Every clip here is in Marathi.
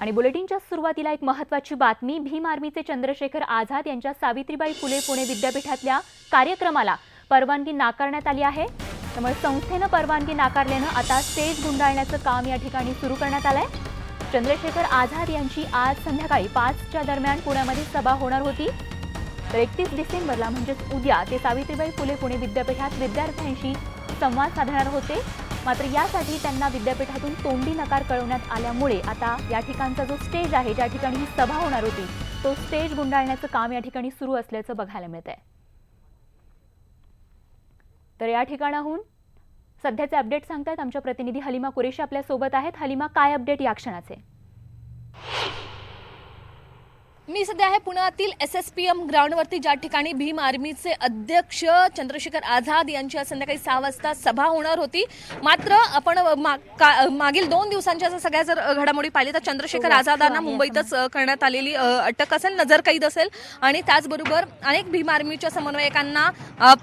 आणि बुलेटिनच्या सुरुवातीला एक महत्वाची बातमी भीम आर्मीचे चंद्रशेखर आझाद यांच्या सावित्रीबाई फुले पुणे विद्यापीठातल्या कार्यक्रमाला परवानगी नाकारण्यात आली आहे. त्यामुळे संस्थेनं परवानगी नाकारल्यानं आता स्टेज गुंडाळण्याचं काम या ठिकाणी सुरू करण्यात आलंय. चंद्रशेखर आझाद यांची आज संध्याकाळी पाचच्या दरम्यान पुण्यामध्ये सभा होणार होती. तर एकतीस डिसेंबरला म्हणजेच उद्या ते सावित्रीबाई फुले पुणे विद्यापीठात विद्यार्थ्यांशी संवाद साधणार होते. मात्र यासाठी त्यांना विद्यापीठातून तोंडी नकार कळवण्यात आल्यामुळे आता या ठिकाणचा जो स्टेज आहे ज्या ठिकाणी ही सभा होणार होती तो स्टेज गुंडाळण्याचं काम या ठिकाणी सुरू असल्याचं बघायला मिळत आहे तर या ठिकाणाहून सध्याचे अपडेट सांगतायत. आमच्या प्रतिनिधी हलिमा कुरेशी आपल्यासोबत आहेत. हलिमा काय अपडेट या क्षणाचे? मी सध्या आहे पुण्यातील एस एस पी एम ग्राउंडवरती. ज्या ठिकाणी भीम आर्मीचे अध्यक्ष चंद्रशेखर आझाद यांची आज संध्याकाळी सहा वाजता सभा होणार होती. मात्र आपण मा- मागील दोन दिवसांच्या जर सगळ्या जर घडामोडी पाहिली तर चंद्रशेखर आझादांना मुंबईतच अ, करण्यात आलेली अटक असेल नजरकैद असेल. आणि त्याचबरोबर अनेक भीम आर्मीच्या समन्वयकांना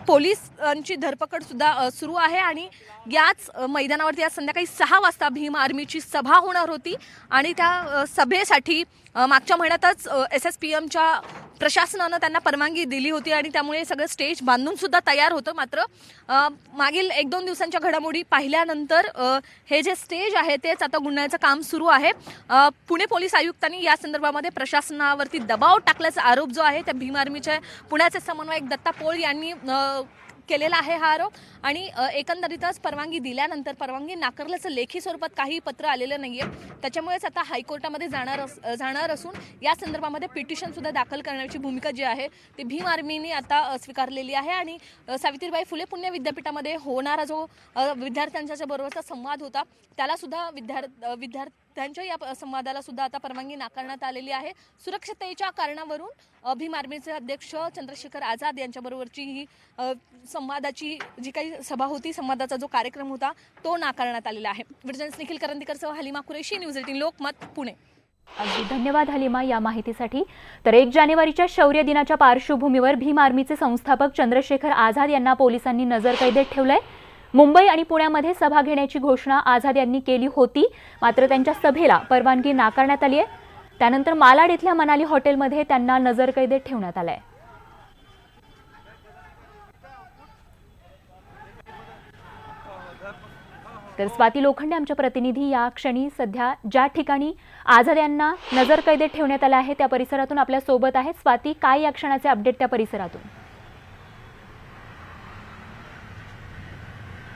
पोलिसांची धरपकड सुद्धा सुरू आहे. आणि याच मैदानावरती आज संध्याकाळी सहा वाजता भीम आर्मीची सभा होणार होती. आणि त्या सभेसाठी मागच्या महिन्यातच एस एस पी एमच्या प्रशासनानं त्यांना परवानगी दिली होती आणि त्यामुळे सगळं स्टेज बांधून सुद्धा तयार होतं. मात्र मागील एक दोन दिवसांच्या घडामोडी पाहिल्यानंतर हे जे स्टेज आहे तेच आता गुंडाळण्याचं काम सुरू आहे. पुणे पोलीस आयुक्तांनी या संदर्भामध्ये प्रशासनावरती दबाव टाकल्याचा आरोप जो आहे त्या भीम आर्मीचे पुण्याचे समन्वयक दत्ता पोळ यांनी केलेला आहे हा आरोप. आणि एकंदरीतच परवानगी दिल्यानंतर परवानगी नाकारल्याचं लेखी स्वरूपात काही पत्र आलेलं नाही आहे त्याच्यामुळेच आता हायकोर्टामध्ये जाणार अस- जाणार असून या संदर्भामध्ये पिटिशनसुद्धा दाखल करण्याची भूमिका जी आहे ती भीम आर्मीने आता स्वीकारलेली आहे. आणि सावित्रीबाई फुले पुण्य विद्यापीठामध्ये होणारा जो विद्यार्थ्यांच्या बरोबरचा संवाद होता त्यालासुद्धा विद्यार्थ विद्यार्थी त्यांच्या या संवादाला सुद्धा आता परवानगी नाकारण्यात आलेली आहे. सुरक्षिततेच्या कारणावरून भीम आर्मीचे अध्यक्ष चंद्रशेखर आझाद यांच्याबरोबरची ही संवादाची जी काही सभा होती संवादाचा जो कार्यक्रम होता तो नाकारण्यात आलेला आहे. विर्जन्स निखिल करंदीकरसह हलिमा कुरेशी न्यूज एटीन लोकमत पुणे. अगदी धन्यवाद हलिमा या माहितीसाठी. तर एक जानेवारीच्या शौर्य दिनाच्या पार्श्वभूमीवर भीम आर्मीचे संस्थापक चंद्रशेखर आझाद यांना पोलिसांनी नजरकैदेत ठेवलंय. मुंबई आणि पुण्यामध्ये सभा घेण्याची घोषणा आझाद यांनी केली होती. मात्र त्यांच्या सभेला परवानगी नाकारण्यात आली आहे. त्यानंतर मालाड इथल्या मनाली हॉटेलमध्ये त्यांना नजरकैदेत ठेवण्यात आलंय तर स्वाती लोखंडे आमच्या प्रतिनिधी या क्षणी सध्या ज्या ठिकाणी आझाद यांना नजरकैदेत ठेवण्यात आलं आहे त्या परिसरातून आपल्यासोबत आहेत. स्वाती काय या क्षणाचे अपडेट त्या परिसरातून?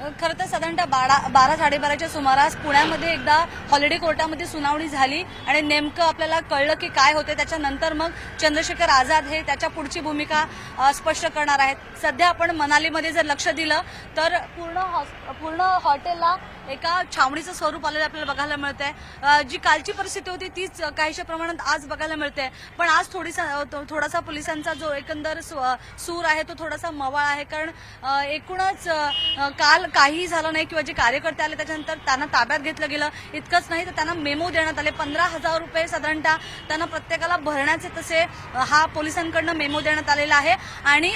खरं तर साधारणतः बारा बारा साडेबाराच्या सुमारास पुण्यामध्ये एकदा हॉलिडे कोर्टामध्ये सुनावणी झाली आणि नेमकं आपल्याला कळलं की काय होते त्याच्यानंतर मग चंद्रशेखर आझाद हे त्याच्या पुढची भूमिका स्पष्ट करणार आहेत. सध्या आपण मनालीमध्ये जर लक्ष दिलं तर पूर्ण हॉस- पूर्ण हॉटेलला एका छावणीचं स्वरूप आलेलं आपल्याला बघायला मिळतंय. जी कालची परिस्थिती होती तीच काहीशा प्रमाणात आज बघायला मिळते पण आज थोडीसा थोडासा पोलिसांचा जो एकंदर सूर आहे तो थोडासा मवाळ आहे. कारण एकूणच काल काहीही झालं नाही किंवा जे कार्यकर्ते आले त्याच्यानंतर त्यांना ताब्यात घेतलं गेलं इतकंच नाही तर त्यांना मेमो देण्यात आले. पंधरा हजार रुपये साधारणतः त्यांना प्रत्येकाला भरण्याचे तसे हा पोलिसांकडनं मेमो देण्यात आलेला आहे. आणि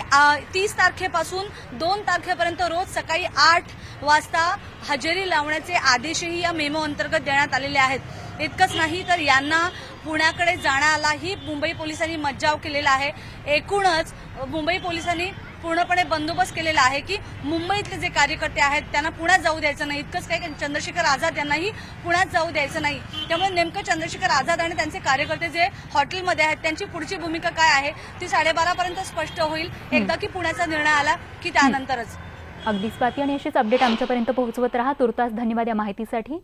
तीस तारखेपासून दोन तारखेपर्यंत रोज सकाळी आठ वाजता हजेरी लावण्याचे आदेशही या मेमो अंतर्गत देण्यात आलेले आहेत. इतकंच नाही तर यांना पुण्याकडे जाण्यालाही मुंबई पोलिसांनी मज्जाव केलेला आहे. एकूणच मुंबई पोलिसांनी पूर्णपणे बंदोबस्त केलेला आहे की मुंबईतले जे कार्यकर्ते आहेत त्यांना पुण्यात जाऊ द्यायचं नाही. इतकंच काही चंद्रशेखर आझाद यांनाही पुण्यात जाऊ द्यायचं नाही. त्यामुळे नेमकं चंद्रशेखर आझाद आणि त्यांचे कार्यकर्ते जे हॉटेलमध्ये आहेत त्यांची पुढची भूमिका काय आहे ती साडेबारापर्यंत स्पष्ट होईल. एकदा की पुण्याचा निर्णय आला की त्यानंतरच. अगदी स्वाती आणि अशीच अपडेट आमच्यापर्यंत पोहोचवत राहा. तुर्तास धन्यवाद या माहितीसाठी.